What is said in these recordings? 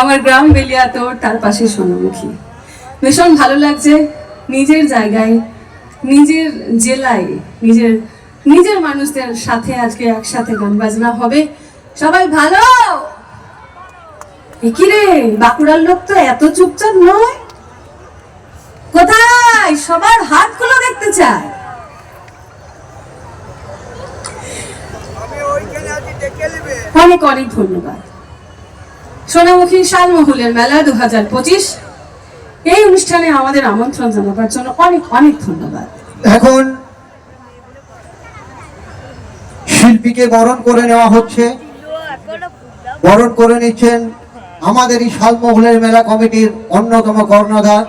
আমার গ্রাম বেলিয়াতো তার পাশে সোনামুখী। ভীষণ ভালো লাগছে নিজের জায়গায় নিজের জেলায় নিজের নিজের মানুষদের সাথে আজকে একসাথে গান বাজনা হবে। সবাই ভালো? রে? বাঁকুড়ার লোক তো এত চুপচাপ নয়? কোথায়? সবার হাতগুলো দেখতে চায়। অনেক অনেক ধন্যবাদ। সোনামুখী শালমহলের মেলা দু হাজার পঁচিশ। এই অনুষ্ঠানে আমাদের আমন্ত্রণ জানাবার জন্য অনেক অনেক ধন্যবাদ। এখন শিল্পীকে বরণ করে নেওয়া হচ্ছে। বরণ করে নিচ্ছেন আমাদের এই শালমহলের মেলা কমিটির অন্যতম কর্ণধার।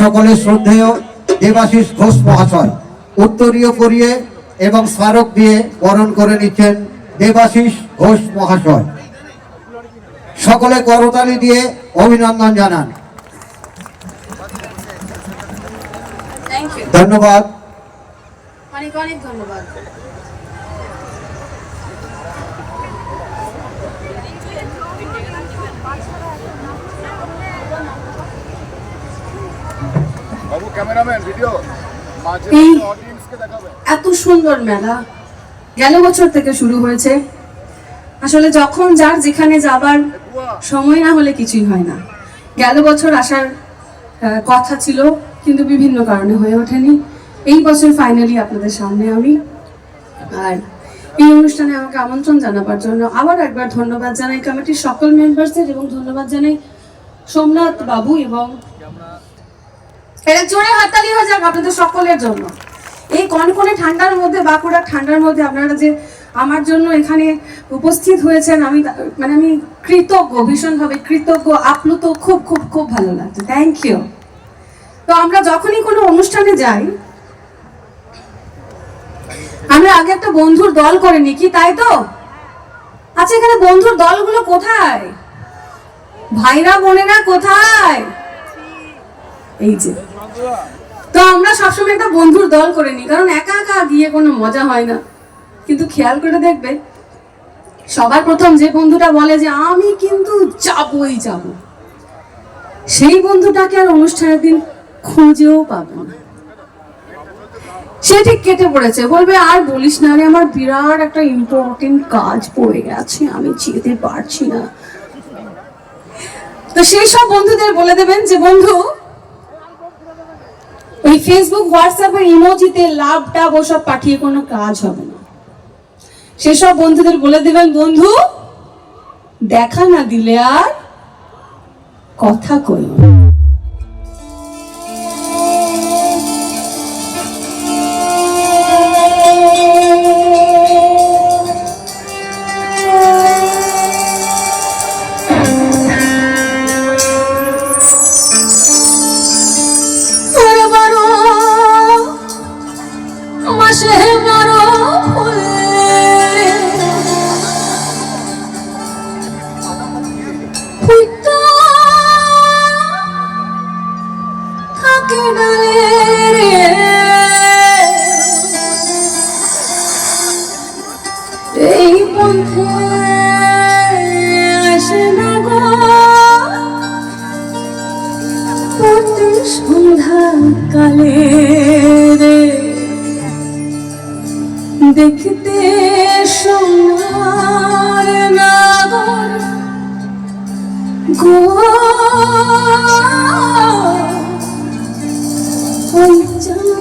সকলের শ্রদ্ধেয় দেবাশিস ঘোষ মহাশয়। উত্তরীয় করিয়ে এবং স্মারক দিয়ে বরণ করে নিচ্ছেন দেবাশিস ঘোষ মহাশয়। সকলে করতালি দিয়ে অভিনন্দন জানান। থ্যাংক ধন্যবাদ। অনেক অনেক ধন্যবাদ। বাবু ক্যামেরাম্যান ভিডিও মাঝে এই- এত সুন্দর মেলা। গেল বছর থেকে শুরু হয়েছে। আসলে যখন যার যেখানে যাবার সময় না হলে কিছুই হয় না। গেল বছর আসার কথা ছিল, কিন্তু বিভিন্ন কারণে হয়ে ওঠেনি। এই বছর ফাইনালি আপনাদের সামনে আমি। আর এই অনুষ্ঠানে আমাকে আমন্ত্রণ জানাবার জন্য আবার একবার ধন্যবাদ জানাই কমিটির সকল মেম্বারসদের এবং ধন্যবাদ জানাই সোমনাথ বাবু এবং জোরে হাততালি হয়ে যাক আপনাদের সকলের জন্য। এই কনকনে ঠান্ডার মধ্যে, বাঁকুড়ার ঠান্ডার মধ্যে আপনারা যে আমার জন্য এখানে উপস্থিত হয়েছেন। আমি মানে আমি কৃতজ্ঞ, ভীষণভাবে কৃতজ্ঞ, আপ্লুত, খুব খুব খুব ভালো লাগছে। থ্যাংক ইউ তো আমরা যখনই কোনো অনুষ্ঠানে যাই, আমরা আগে একটা বন্ধুর দল করে নিই, কি তাই তো? আচ্ছা এখানে বন্ধুর দলগুলো কোথায়? ভাইরা, বোনেরা কোথায়? এই যে। তো আমরা সবসময় একটা বন্ধুর দল করে নিই, কারণ একা একা গিয়ে কোনো মজা হয় না। কিন্তু খেয়াল করে দেখবে, সবার প্রথম যে বন্ধুটা বলে যে, আমি কিন্তু যাবই যাব, সেই বন্ধুটাকে আর অনুষ্ঠানের দিন খুঁজেও পাবে না। সে ঠিক কেটে পড়েছে। বলবে, আর বলিস না রে, আমার বিরাট একটা ইম্পর্টেন্ট কাজ পড়ে গেছে, আমি যেতে পারছি না। তো সেই সব বন্ধুদের বলে দেবেন যে, বন্ধু, ওই ফেসবুক হোয়াটসঅ্যাপের ইমোজিতে লাভ টাভ ওসব পাঠিয়ে কোনো কাজ হবে না। সেসব বন্ধুদের বলে দেবেন বন্ধু দেখা না দিলে আর কথা কই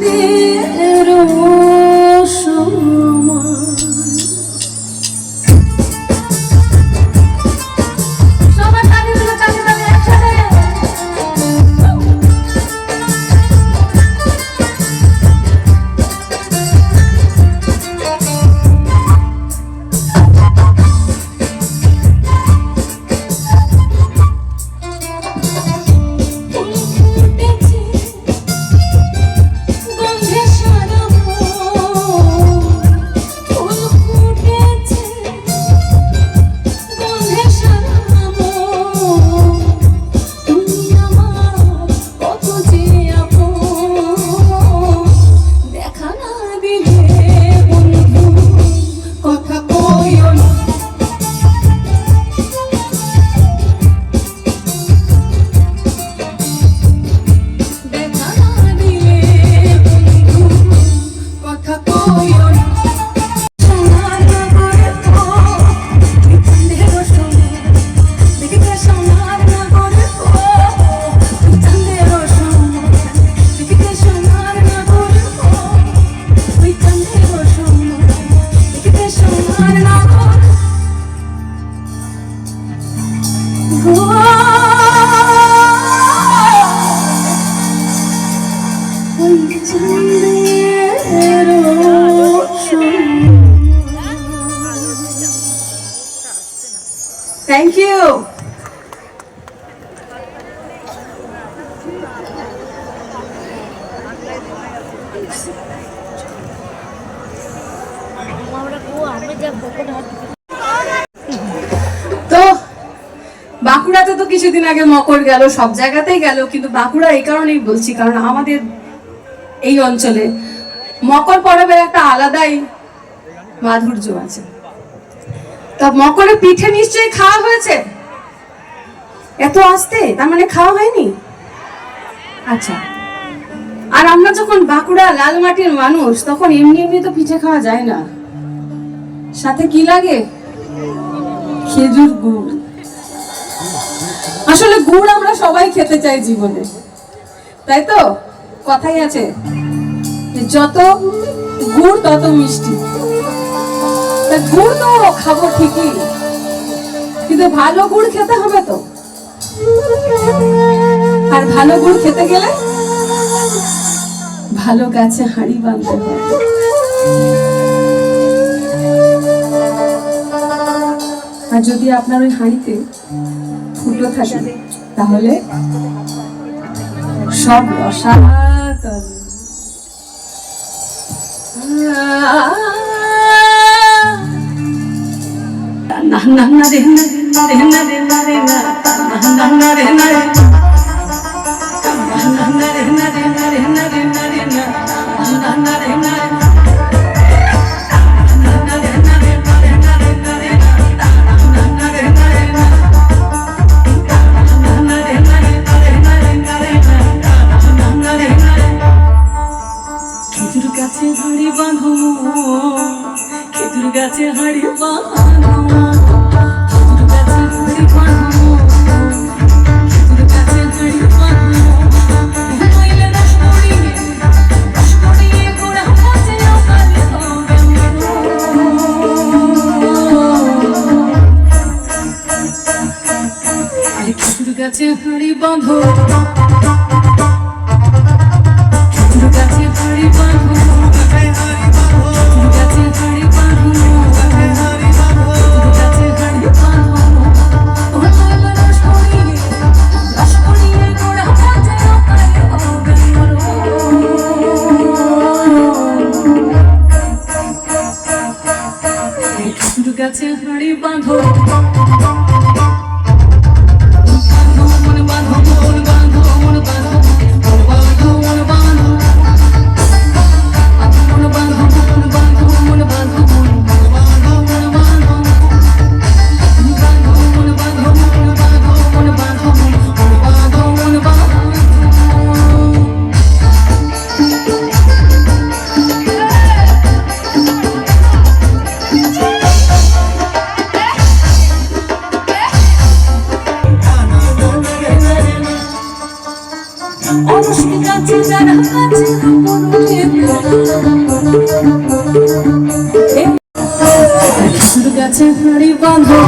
Be. তো বাঁকুড়াতে তো কিছুদিন আগে মকর গেল, সব জায়গাতেই গেল, কিন্তু বাঁকুড়া এই কারণেই বলছি, কারণ আমাদের এই অঞ্চলে মকর পরবের একটা আলাদাই মাধুর্য আছে। তা মকরে পিঠে নিশ্চয়ই খাওয়া হয়েছে? এত আসতে? তার মানে খাওয়া হয়নি? আচ্ছা। আর আমরা যখন বাঁকুড়া লাল মাটির মানুষ, তখন এমনি এমনি তো পিঠে খাওয়া যায় না। সাথে কি লাগে? খেজুর গুড়। আসলে গুড় আমরা সবাই খেতে চাই জীবনে। তাই তো? কথাই আছে। যত গুড়, তত মিষ্টি। তা গুড় তো খাব ঠিকই। কিন্তু ভালো গুড় খেতে হবে তো। আর ভালো গুড় খেতে গেলে ভালো গাছে হাঁড়ি বাঁধতে হবে আর যদি আপনার ওই হাঁড়িতে ফুটো থাকে তাহলে সব রসাতল না না না রে না রে না রে না না না না না গাছে হাড়ি বাঁধো। অলস গাছে যারা আছে গাছে হাড়ি বাঁধো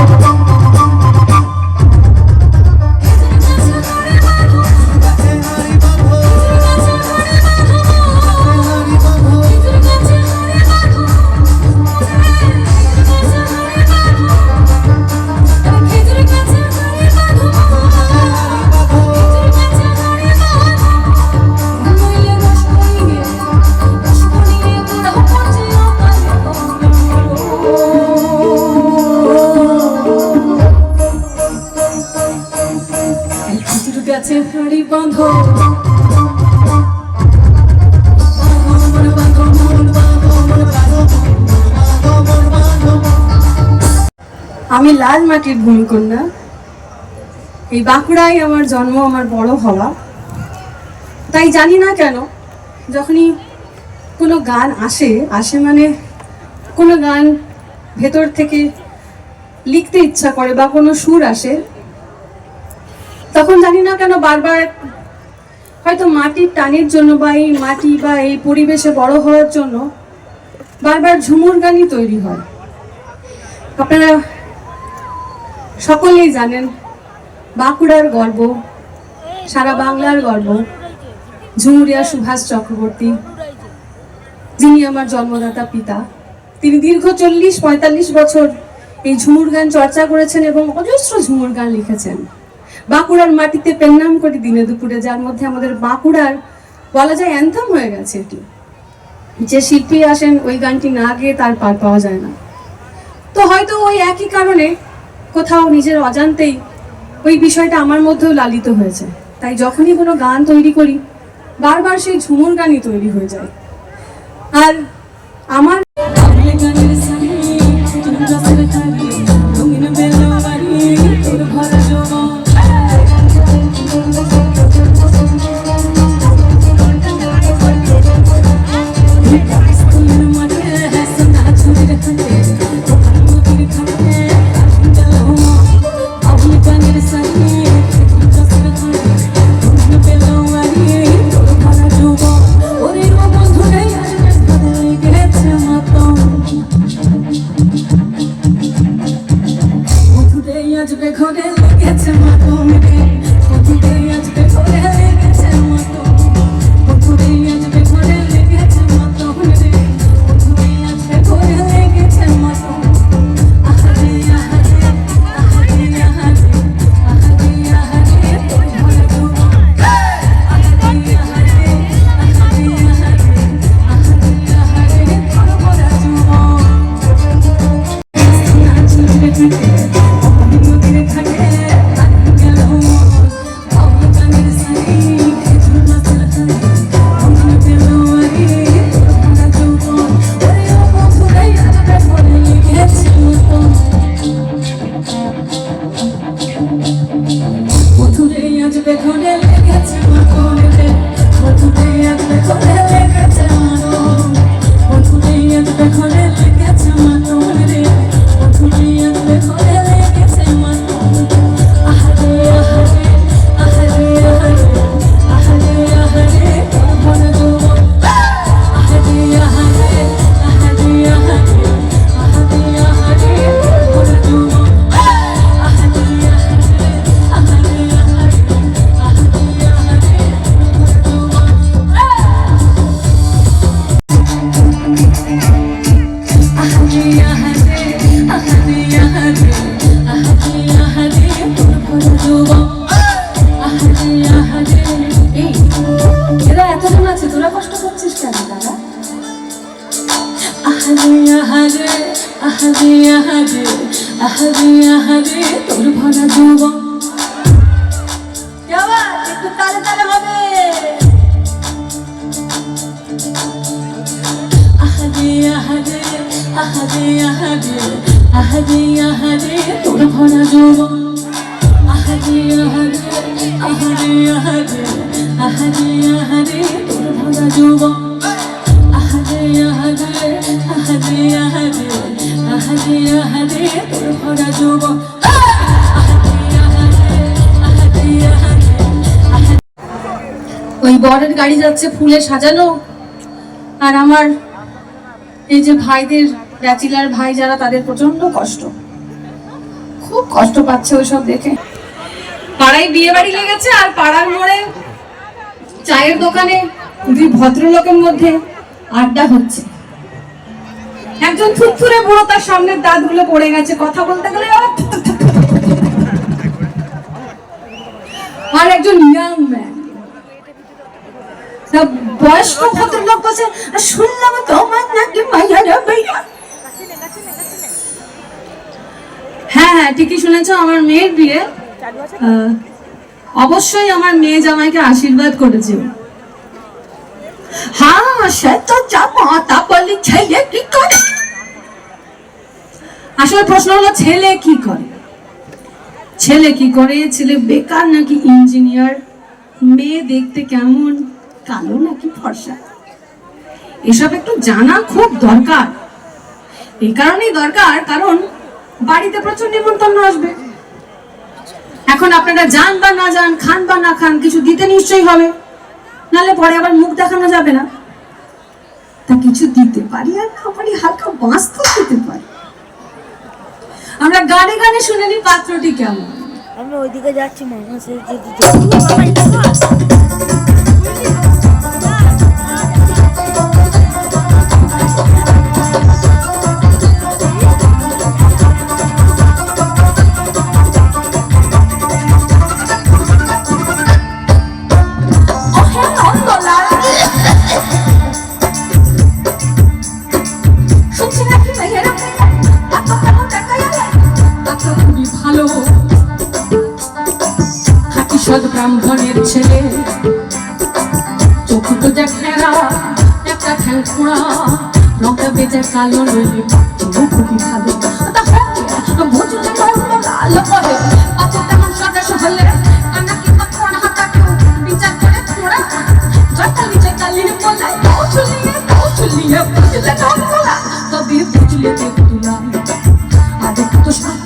আমি লাল মাটির ভূমিকন্যা। এই বাঁকুড়ায় আমার জন্ম, আমার বড় হওয়া। তাই জানি না কেন, যখনই কোনো গান আসে আসে মানে কোনো গান ভেতর থেকে লিখতে ইচ্ছা করে বা কোনো সুর আসে, তখন জানি না কেন বারবার হয়তো মাটির টানের জন্য বা এই মাটি বা এই পরিবেশে বড় হওয়ার জন্য বারবার ঝুমুর গানই তৈরি হয়। আপনারা সকলেই জানেন বাঁকুড়ার গর্ব, সারা বাংলার গর্ব, ঝুমুরিয়া সুভাষ চক্রবর্তী। যিনি আমার জন্মদাতা পিতা। তিনি দীর্ঘ চল্লিশ, পঁয়তাল্লিশ বছর এই ঝুমুর গান চর্চা করেছেন এবং অজস্র ঝুমুর গান লিখেছেন। বাঁকুড়ার মাটিতে পেন্নাম করি দিনে দুপুরে, যার মধ্যে আমাদের বাঁকুড়ার বলা যায় অ্যান্থম হয়ে গেছে এটি। যে শিল্পী আসেন, ওই গানটি না গেয়ে তার পার পাওয়া যায় না। তো হয়তো ওই একই কারণে কোথাও নিজের অজান্তেই ওই বিষয়টা আমার মধ্যেও লালিত হয়েছে তাই যখনই কোনো গান তৈরি করি, বারবার সেই ঝুমুর গানই তৈরি হয়ে যায়। আর আমার আহারে আহারে আহারে আহারে আহারে তোর ভরা যৌবন একটু তালে তালে হবে আহারে আহারে আহারে আহারে আহারে আহারে তোর ভরা যৌবন আহারে আহারে আহারে আহারে আহারে আহারে তোর ভরা আহারে ওই বরের গাড়ি যাচ্ছে ফুলে সাজানো। আর আমার এই যে ভাইদের, ব্যাচিলার ভাই যারা, তাদের প্রচণ্ড কষ্ট। খুব কষ্ট পাচ্ছে ওইসব দেখে। পাড়ায় বিয়ে বাড়ি লেগেছে আর পাড়ার মোড়ে চায়ের দোকানে দুই ভদ্রলোকের মধ্যে আড্ডা হচ্ছে। একজন থুরথুরে বুড়ো তার সামনের দাঁতগুলো পড়ে গেছে, কথা বলতে গেলে। আর একজন ইয়াং ম্যান বয়স্ক ভদ্রলোক বলছে, "আর শুনলাম তোমার নাকি মাইয়ারা ভাইয়া হ্যাঁ হ্যাঁ ঠিকই শুনেছো, আমার মেয়ের বিয়ে অবশ্যই আমার মেয়ে জামাইকে আশীর্বাদ করেছে ও। হ্যাঁ সে তো জামাতা বলি ছেলে কি করে? আসলে প্রশ্ন হলো, ছেলে কি করে? ছেলে কি করে? ছেলে বেকার নাকি ইঞ্জিনিয়ার? মেয়ে দেখতে কেমন, কালো নাকি ফর্সা? এসব একটু জানা খুব দরকার। এই কারণেই দরকার, কারণ বাড়িতে প্রচুর নিমন্ত্রণ আসবে। এখন আপনারা যান বা না যান, খান বা না খান, কিছু দিতে নিশ্চয়ই হবে। নালে পরে আবার মুখ দেখানো যাবে না। তা কিছু দিতে পারি আর না পারি হালকা বাঁশ তো দিতে পারি। আমরা গানে গানে শুনে নিই পাত্রটি কেমন। আমরা ওইদিকে যাচ্ছি মনে সে কালো রঙে তুমি খুবই ভালো ভোজনে করল লাল করে পাতে তেমন সদস্য হলে কানাকে তখন হাতাকেও বিচার করে পোড়া জটালি জটালি বলায় কৌচুলিয়ে কৌচুলিয়ে বুঝলে জল বলা তবে বুঝলে দেখ তুলা আরে তো সাথে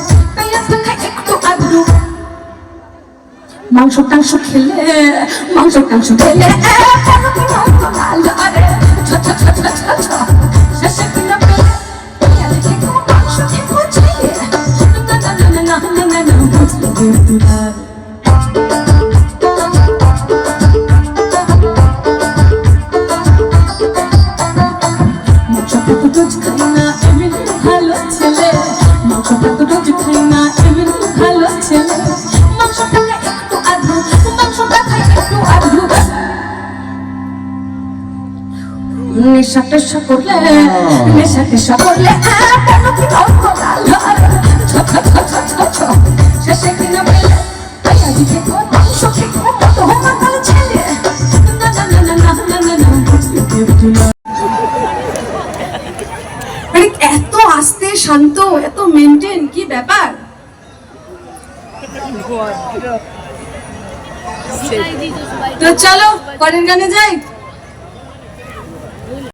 মাংস টাংস খেলে মাংস টাংস খেলে। নেশা টেশা করলে নেশা টেশা করলে শেষে কিনা মাংস কত ছেলে। না না না না না না না না। এত আস্তে শান্ত এত মেনটেন কি ব্যাপার? তো চলো পরের গানে যাই।